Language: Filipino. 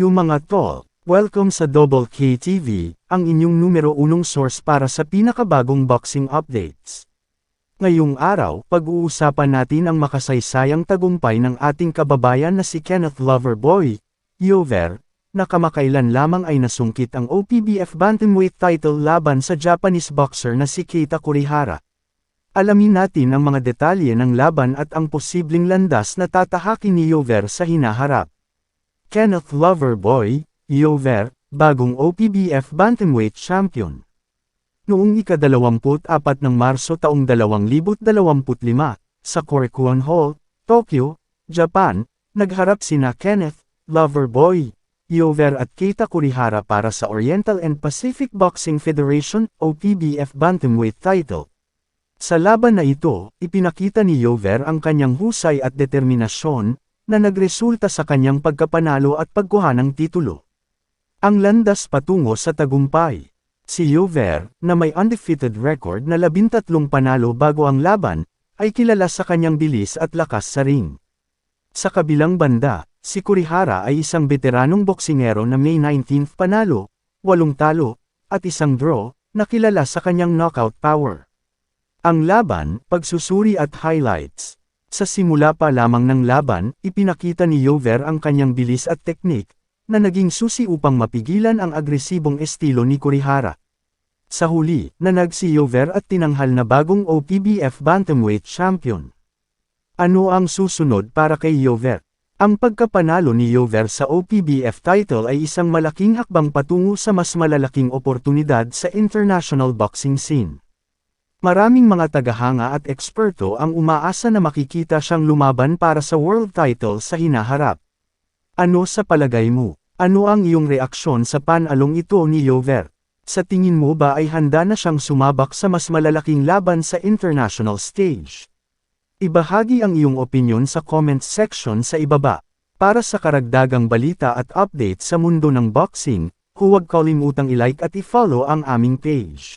Yung mga tol, welcome sa Double K TV, ang inyong numero unong source para sa pinakabagong boxing updates. Ngayong araw, pag-uusapan natin ang makasaysayang tagumpay ng ating kababayan na si Kenneth Loverboy, Yover, na kamakailan lamang ay nasungkit ang OPBF Bantamweight title laban sa Japanese boxer na si Keita Kurihara. Alamin natin ang mga detalye ng laban at ang posibleng landas na tatahakin ni Yover sa hinaharap. Kenneth Loverboy, Yover, bagong OPBF Bantamweight Champion. Noong ika-24 ng Marso taong 2025, sa Korakuen Hall, Tokyo, Japan, nagharap sina Kenneth, Loverboy, Yover at Keita Kurihara para sa Oriental and Pacific Boxing Federation OPBF Bantamweight title. Sa laban na ito, ipinakita ni Yover ang kanyang husay at determinasyon, na nagresulta sa kanyang pagkapanalo at pagkuha ng titulo. Ang landas patungo sa tagumpay. Si Yover, na may undefeated record na labintatlong panalo bago ang laban, ay kilala sa kanyang bilis at lakas sa ring. Sa kabilang banda, si Kurihara ay isang veteranong boksingero na may 19th panalo, 8 talo, at isang draw, na kilala sa kanyang knockout power. Ang laban, pagsusuri at highlights. Sa simula pa lamang ng laban, ipinakita ni Yover ang kanyang bilis at teknik, na naging susi upang mapigilan ang agresibong estilo ni Kurihara. Sa huli, nanag si Yover at tinanghal na bagong OPBF Bantamweight Champion. Ano ang susunod para kay Yover? Ang pagkapanalo ni Yover sa OPBF title ay isang malaking hakbang patungo sa mas malalaking oportunidad sa international boxing scene. Maraming mga tagahanga at eksperto ang umaasa na makikita siyang lumaban para sa world title sa hinaharap. Ano sa palagay mo? Ano ang iyong reaksyon sa panalong ito ni Yover? Sa tingin mo ba ay handa na siyang sumabak sa mas malalaking laban sa international stage? Ibahagi ang iyong opinion sa comments section sa ibaba. Para sa karagdagang balita at update sa mundo ng boxing, huwag kalimutang i-like at i-follow ang aming page.